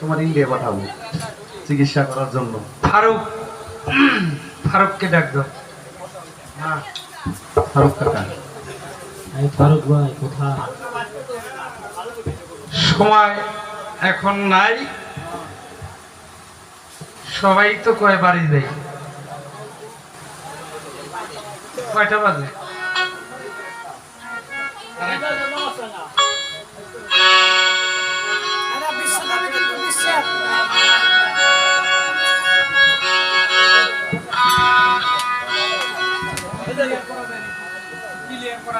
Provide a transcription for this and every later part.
তোমার ইন্ডিয়া পাঠাবো। চিকিৎসা করার জন্য। ফারুক। ফারুককে হ্যাঁ। ফারুক কাকা। ফারুক ভাই কোথা সময় এখন নাই। সবাই তো কয় বাড়ি দেয়? কয়টা বাজে?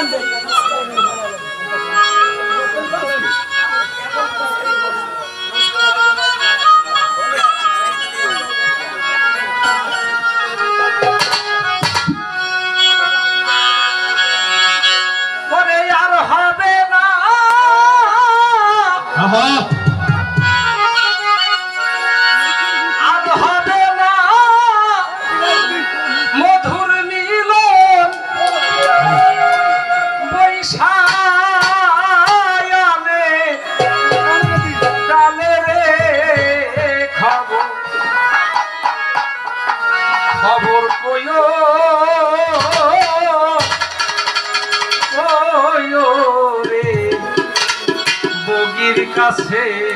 London. casei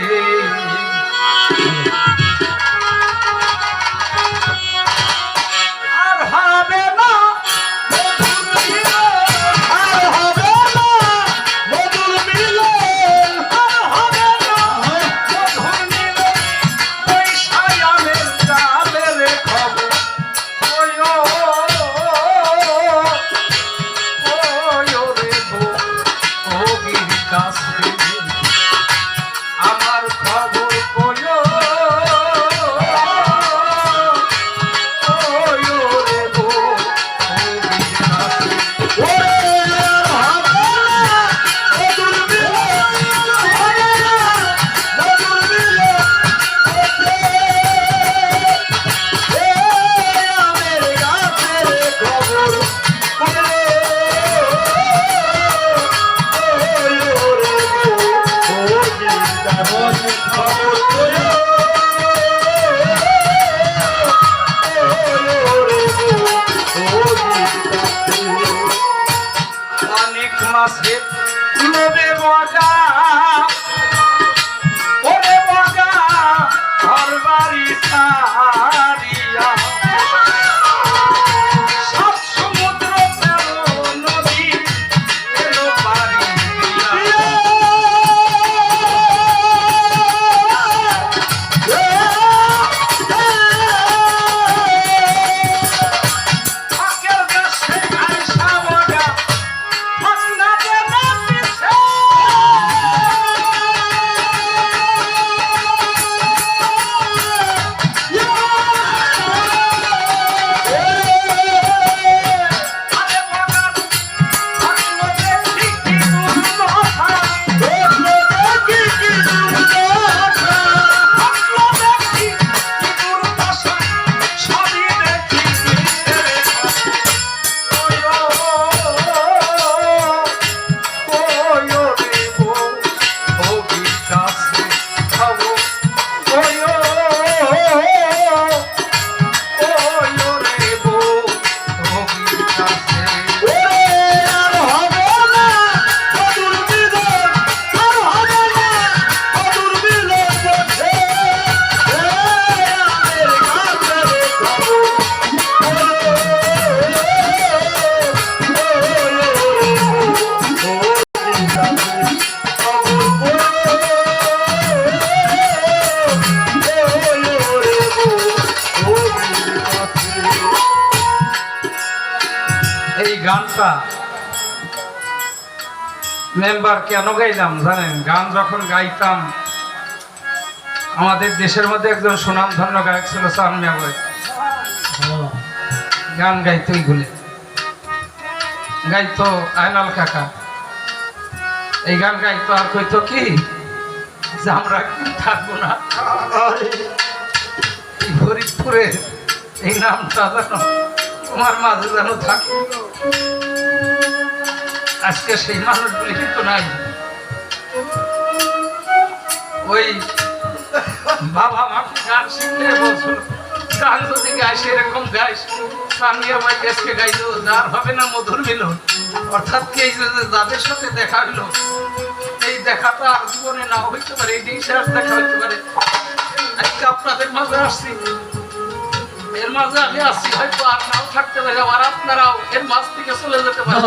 পারি গাইলাম, জানেন? গান যখন গাইতাম, আমাদের দেশের মধ্যে একজন সুনামধন্য গায়ক ছিল সানমিয়া হ্যাঁ গান গাইতো এইগুলি। গাইতো আয়নাল কাকা। এই গান গাইতো আর কইতো কি, যে আমরা থাকব না? ফরিদপুরে এই নামটা যেন তোমার মাঝে যেন থাকে। আজকে সেই মানুষগুলি কিন্তু নাই। ওই বাবা আমাকে গান শিখলে বলছিল গান যদি গাইস এরকম গাইস গাইলো যার হবে না মধুর মিলন। অর্থাৎ কি এই যাদের সাথে দেখা হলো এই দেখাটা আর জীবনে না হইতে পারে এই দেখা হইতে পারে। আজকে আপনাদের মাঝে আসছি। এর মাঝে আমি আসছি হয়তো আর নাও থাকতে পারে আবার আপনারাও এর মাঝ থেকে চলে যেতে পারে।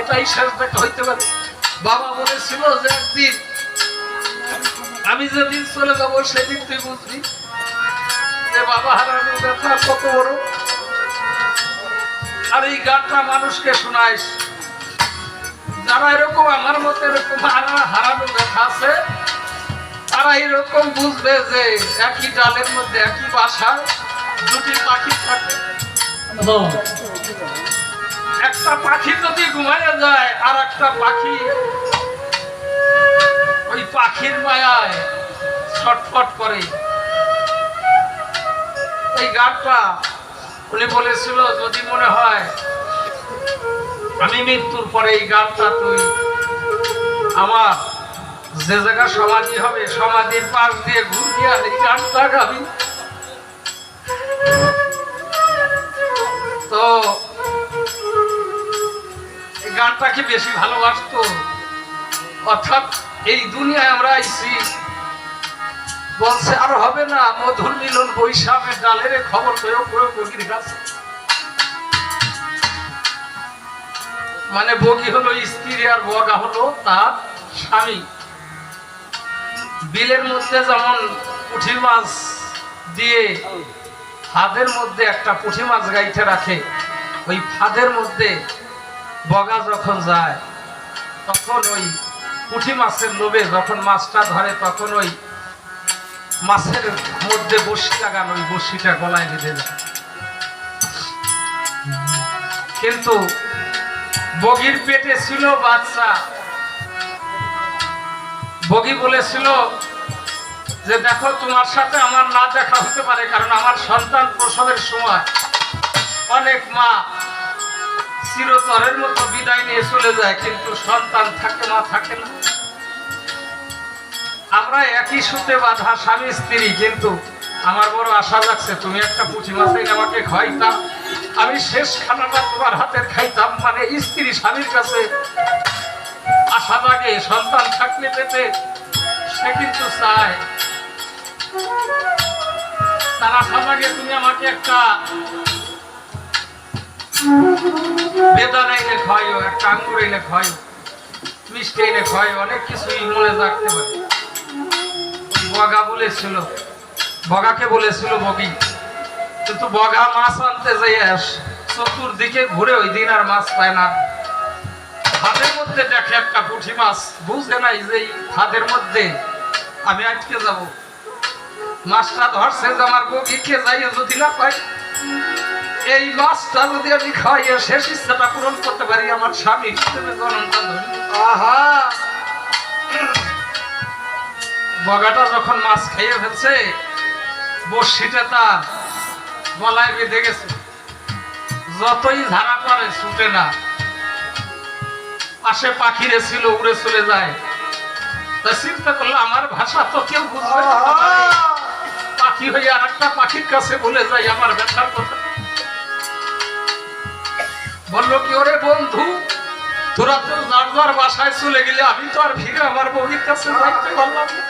এটাই শেষ দেখা হইতে পারে। বাবা বলেছিল যে একদিন আমি যেদিন চলে যাব, সেদিন তুই বুঝবি যে বাবা হারানোর ব্যথা কত বড়। আর এই গানটা মানুষকে শোনাইস, যারা এরকম আমার মতো এরকম হারা- হারানো ব্যথা আছে, তারা এরকম বুঝবে যে একই ডালের মধ্যে একই বাসায় দুটি পাখি থাকে। একটা পাখি যদি ঘুমাইয়া যায় আর একটা পাখি ওই পাখির মায়ায় ছটফট করে। এই গানটা উনি বলেছিল, যদি মনে হয় আমি মৃত্যুর পরে এই গানটা তুই আমার যে জায়গা সমাধি হবে, সমাধির পাশ দিয়ে ঘুরিয়ে এই গানটা গাবি। তো গানটাকে বেশি ভালোবাসতো? অর্থাৎ এই দুনিয়ায় আমরা আইছি। বলছে, আর হবে না, মধুর মিলন বৈশাখের ডালের খবর প্রয়োগ করে বগির কাছে। মানে বগি হলো স্ত্রী আর বগা হলো তার স্বামী। বিলের মধ্যে যেমন পুঁটি মাছ দিয়ে ফাঁদের মধ্যে একটা পুঁটি মাছ গাইতে রাখে, ওই ফাঁদের মধ্যে বগা যখন যায়, তখন ওই পুঁটি মাছের লোভে যখন মাছটা ধরে, তখন ওই মাছের মধ্যে বসি লাগানো, ওই বসিটা গলায় বেঁধে কিন্তু বগির পেটে ছিল বাচ্চা। বগি বলেছিল যে, দেখো, তোমার সাথে আমার না দেখা হতে পারে, কারণ আমার সন্তান প্রসবের সময় অনেক মা চিরতরের মতো বিদায় নিয়ে চলে যায়, কিন্তু সন্তান থাকে, মা থাকে না। আমরা একই সুতে বাঁধা স্বামী স্ত্রী, কিন্তু আমার বড় আশা লাগছে তুমি একটা পুঁটি মাছ এনে আমাকে খাইতাম আমি শেষ খানাটা তোমার হাতের খাইতাম মানে স্ত্রী স্বামীর কাছে আশা লাগে সন্তান থাকলে পেতে সে কিন্তু চায়। তার আশা লাগে তুমি আমাকে একটা বেদানা এনে খাইও একটা আঙ্গুর এনে খাইও মিষ্টি এনে খাইও অনেক কিছুই মনে রাখতে পারে। বগা বলেছিল। বগাকে বলেছিল বগি। কিন্তু বগা মাছ আনতে যাই আস চতুর্দিকে ঘুরে ওই দিন আর মাছ পায় না। হাতের মধ্যে দেখে একটা পুঁটি মাছ, বুঝে নাই যে হাতের মধ্যে আমি আজকে যাব। মাছটা ধরছে যে আমার বগি খেয়ে যাই যদি না পাই এই মাছটা যদি আমি খাইয়ে শেষ ইচ্ছাটা পূরণ করতে পারি, আমার স্বামী হিসেবে আহা! বগাটা যখন মাছ খেয়ে ফেলছে, বড়শিটা তার গলায় বেঁধে গেছে। যতই ধারা করে ছুটে না। পাশে পাখিরে ছিল, উড়ে চলে যায়। তা চিন্তা করল, আমার ভাষা তো কেউ বুঝবে পাখি হয়ে আর একটা পাখির কাছে বলে যাই আমার ব্যথার কথা। বলল, কি ওরে বন্ধু, তোরা তো যার যার বাসায় চলে গেলে, আমি তো আর ফিরে আমার বগির কাছে যাইতে পারলাম না।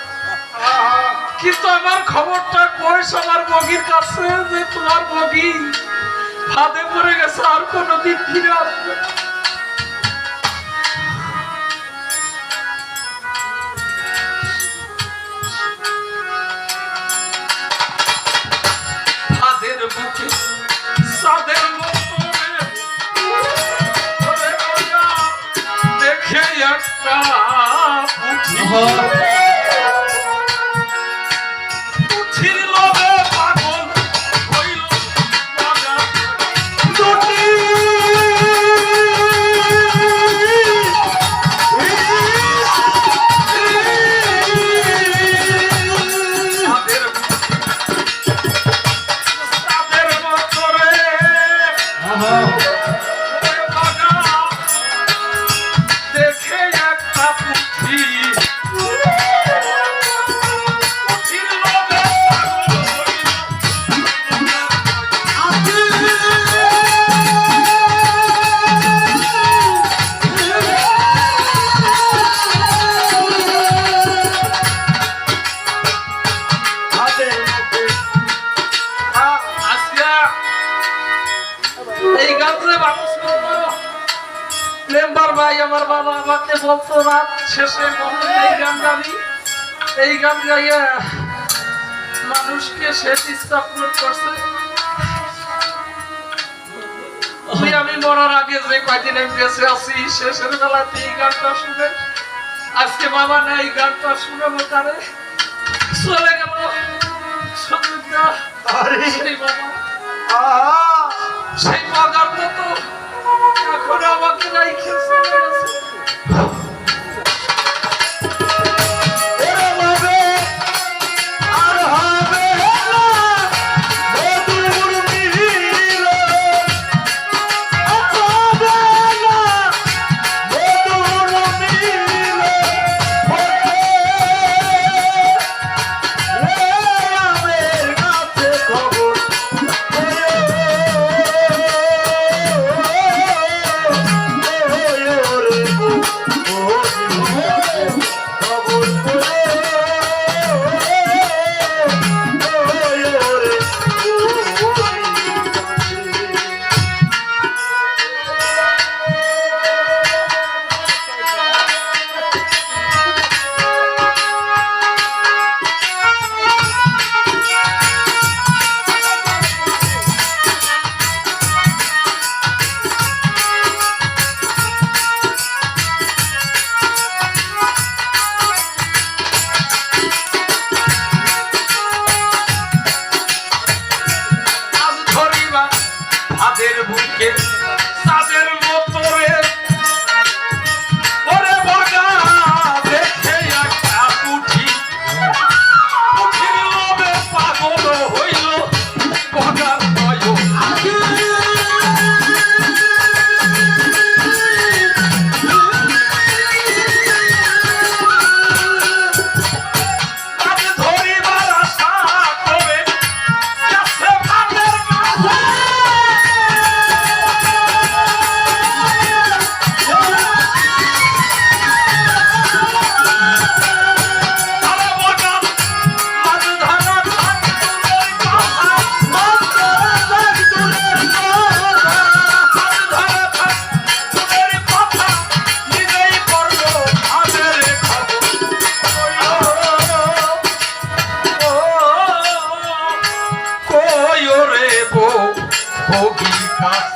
কিন্তু আমার খবরটা কয়েস আমার বগির কাছে যে তোমার বগি ফাঁদে পড়ে গেছে, আর কোনোদিন ফিরে আসবে Oh. my God. এই গান গাইয়া মানুষকে শেষ ইচ্ছা পূরণ করছে আমি মরার আগে যে কয়দিন আমি বেঁচে আছি শেষের বেলাতে এই গানটা শুনে আজকে বাবা না এই গানটা শুনাবো তারে। চলে গেল সেই বাবা তো এখন আমাকে রাইখে চলে vou passa.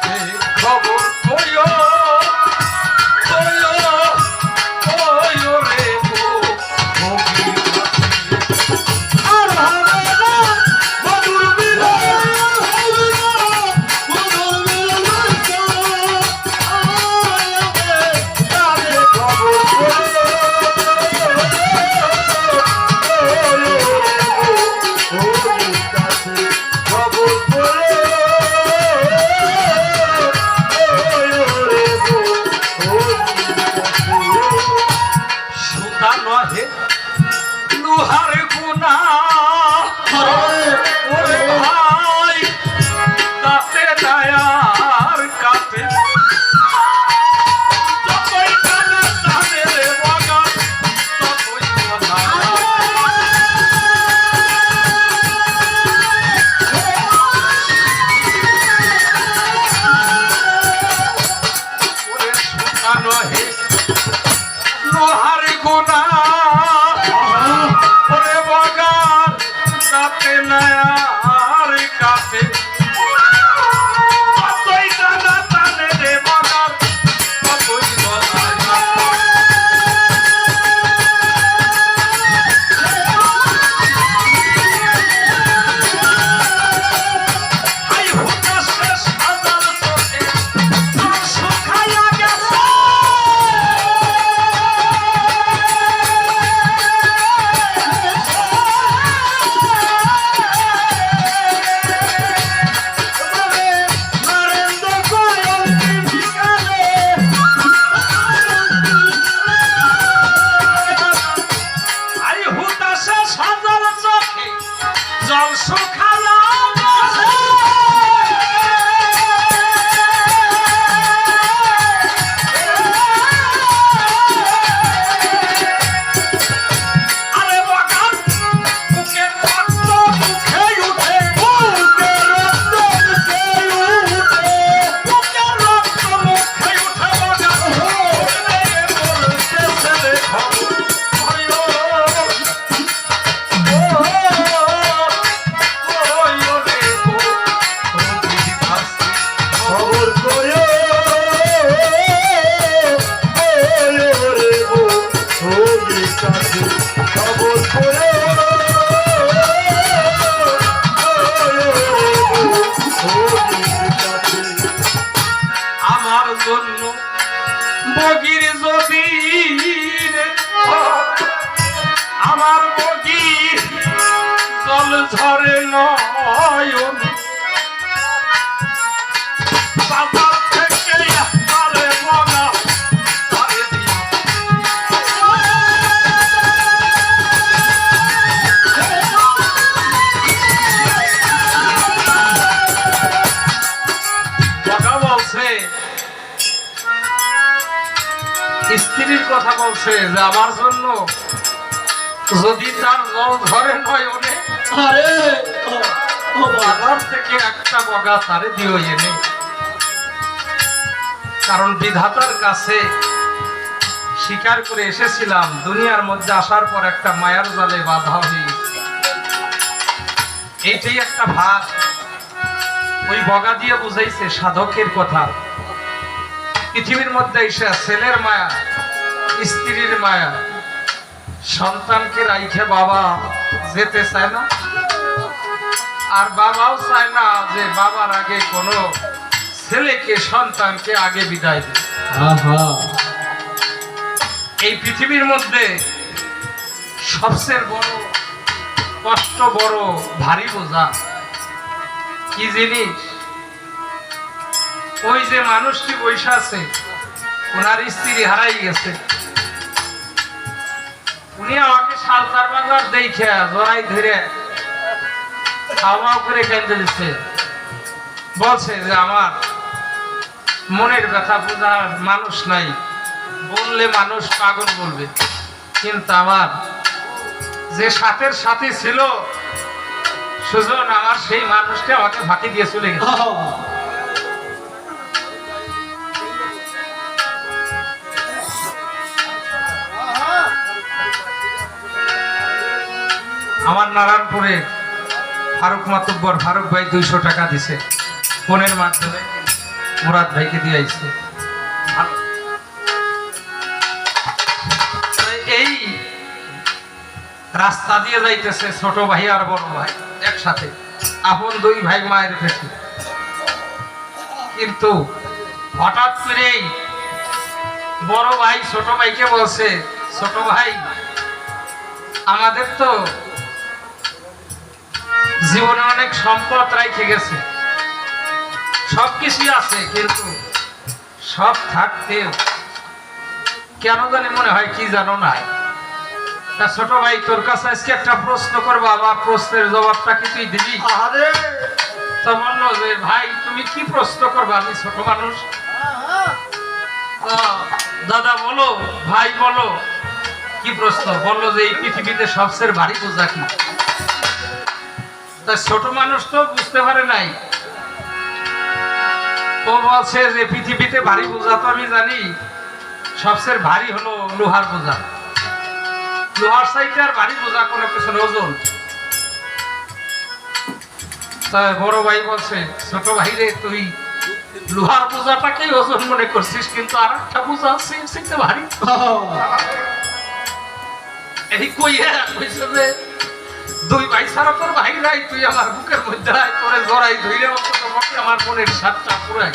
স্ত্রীর কথা বলছে যে আমার জন্য যদি তার জল ধরে নয় ওনে আরে! বাজার থেকে একটা বগা তারে দিও এনে। কারণ বিধাতার কাছে স্বীকার করে এসেছিলাম দুনিয়ার মধ্যে আসার পর একটা মায়ার জালে বাধা হয়ে এটাই একটা ভাগ। ওই বগা দিয়ে বুঝাইছে সাধকের কথা। পৃথিবীর মধ্যে এসে ছেলের মায়া স্ত্রীর মায়া সন্তানকে রাইখে বাবা যেতে চায় না আর বাবাও চায় না যে বাবার আগে কোনো ছেলেকে সন্তানকে আগে বিদায় দেয় এই পৃথিবীর মধ্যে সবচেয়ে বড় কষ্ট বড় ভারী বোঝা কি জিনিস? ওই যে মানুষটি বৈশা আছে, ওনার স্ত্রী হারাই গেছে। উনি আমাকে সালতার বাজার দেখে জড়াই ধরে খাওয়া করে কেন্দ্রে দিচ্ছে বলছে যে, আমার মনের ব্যথা বোঝার মানুষ নাই। বললে মানুষ পাগল বলবে। কিন্তু আমার যে সাথের সাথে ছিল, সুজন, আমার সেই মানুষটা আমাকে ফাঁকি দিয়ে চলে গেছে। আমার নারায়ণপুরে ফারুক মাতুব্বর, ফারুক ভাই দুইশো টাকা দিছে। ফোনের মাধ্যমে মুরাদ ভাইকে দিয়ে আইছে। এই রাস্তা দিয়ে যাইতেছে ছোট ভাই আর বড় ভাই একসাথে। আপন দুই ভাই মায়ের পেটে। কিন্তু হঠাৎ করেই বড় ভাই ছোট ভাইকে বলছে, ছোট ভাই, আমাদের তো জীবনে অনেক সম্পদ রাইখে গেছে। সব কিছুই আছে কিন্তু সব থাকতেও কেন জানি মনে হয় কি জানো না? তা ছোট ভাই তোর কাছে আজকে একটা প্রশ্ন করব আমার প্রশ্নের জবাবটা কি তুই দিবি? তো বলল যে ভাই তুমি কি প্রশ্ন করবে? আমি ছোট মানুষ। দাদা বলো ভাই বলো কি প্রশ্ন? বলল যে এই পৃথিবীতে সবচেয়ে ভারী বোঝা কি? তা ছোট মানুষ তো বুঝতে পারে নাই। ও বলছে যে পৃথিবীতে ভারী বোঝা তো আমি জানি সবচেয়ে ভারী হলো লোহার বোঝা লোহার সাইডে আর ভারী বোঝা কোনো কিছু ওজন বড় ভাই বলছে ছোট ভাই রে তুই লোহার বোঝাটাকেই ওজন মনে করছিস কিন্তু আর একটা বোঝা আছে সেটা ভারী। আহা এই কইয়া কইছে যে দুই ভাই ছাড়া তোর ভাই নাই তুই আমার বুকের মধ্যে আয় তোরে জড়াই পক্ষে আমার মনের সাতটা পুরাই।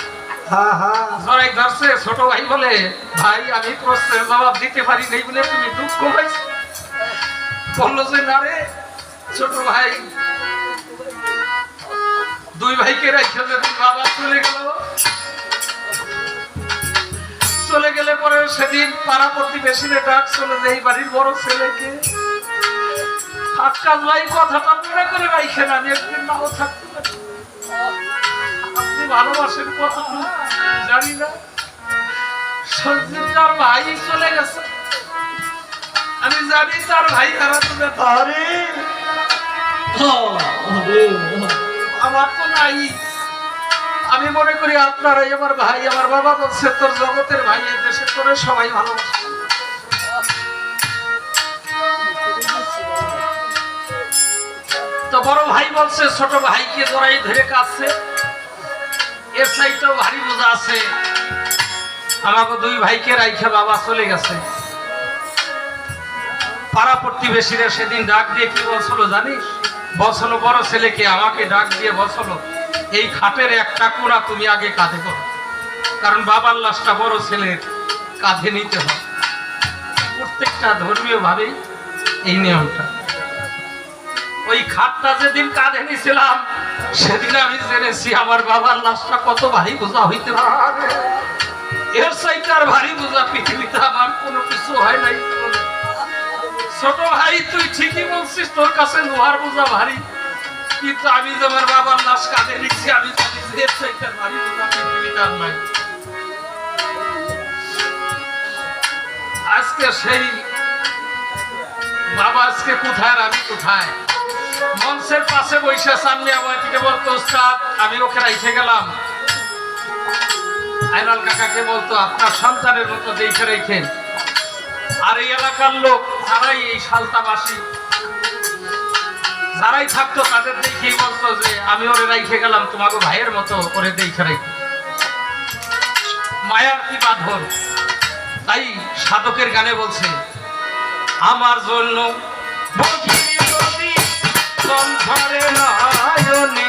জড়াই ধরছে ছোট ভাই বলে ভাই আমি প্রশ্নের জবাব দিতে পারি নাই বলে তুমি দুঃখ পাইছ? বলল যে না রে ছোট ভাই দুই ভাইকে রাখছে বাবা চলে গেল। চলে গেলে পরে সেদিন পাড়া প্রতিবেশীরে ডাক চলে যে এই বাড়ির বড় ছেলেকে। আজকাল ভাই কথাটা মনে করে আমি একদিন নাও থাকতে পারি। আপনি ভালোবাসেন কত জানি না। ভাই চলে গেছে। আমি জানি তার ভাই আরে! আমার তো নাই। আমি মনে করি আপনারাই আমার ভাই আমার বাবা বলছে তোর জগতের ভাই দেশে তোরে সবাই ভালোবাসে। বড় ভাই বলছে, ছোট ভাইকে জড়াই ধরে কাছে এর সাইডটাও ভারী বোঝা আছে। আমাকে দুই ভাইকে রাইখে বাবা চলে গেছে। পাড়া প্রতিবেশীরা সেদিন ডাক দিয়ে কি বলছিল জানিস? বলছিল, বড় ছেলেকে আমাকে ডাক দিয়ে বলছিল, এই খাটের একটা কোণা তুমি আগে কাঁধে করো। কারণ বাবার লাশটা বড় ছেলের কাঁধে নিতে হয় প্রত্যেকটা ধর্মীয় ভাবে এই নিয়মটা। ওই খাটটা যেদিন কাঁধে নিয়েছিলাম, সেদিন আমি জেনেছি আমার বাবার লাশটা কত ভারী বোঝা হইতে এর সাইটার ভারী বোঝা পৃথিবীতে আমার কোনো কিছু হয় নাই। ছোট ভাই, তুই ঠিকই বলছিস, তোর কাছে লোহার বোঝা ভারী। কিন্তু আমি যে আমার বাবার লাশ কাঁধে নিচ্ছি আমি জানি এর ভারী বোঝা পৃথিবীতে আর নাই। আজকে সেই বাবা আজকে কোথায় আর আমি কোথায়? মঞ্চের পাশে বসে সামনে আমার থেকে বলতো, ওস্তাদ, আমি ওকে রেখে গেলাম। আইনাল কাকাকে বলতো, আপনার সন্তানের মতো দেখে রেখেন আর এই এলাকার লোক যারাই এই সালতাবাসী। যারাই থাকতো, তাদের দেখেই বলতো যে, আমি ওরে রেখে গেলাম তোমাকে ভাইয়ের মতো ওরে দেখে রেখে মায়ার কি বাঁধন? তাই সাধকের গানে বলছে, আমার জন্য যদি সংসারে নয়নে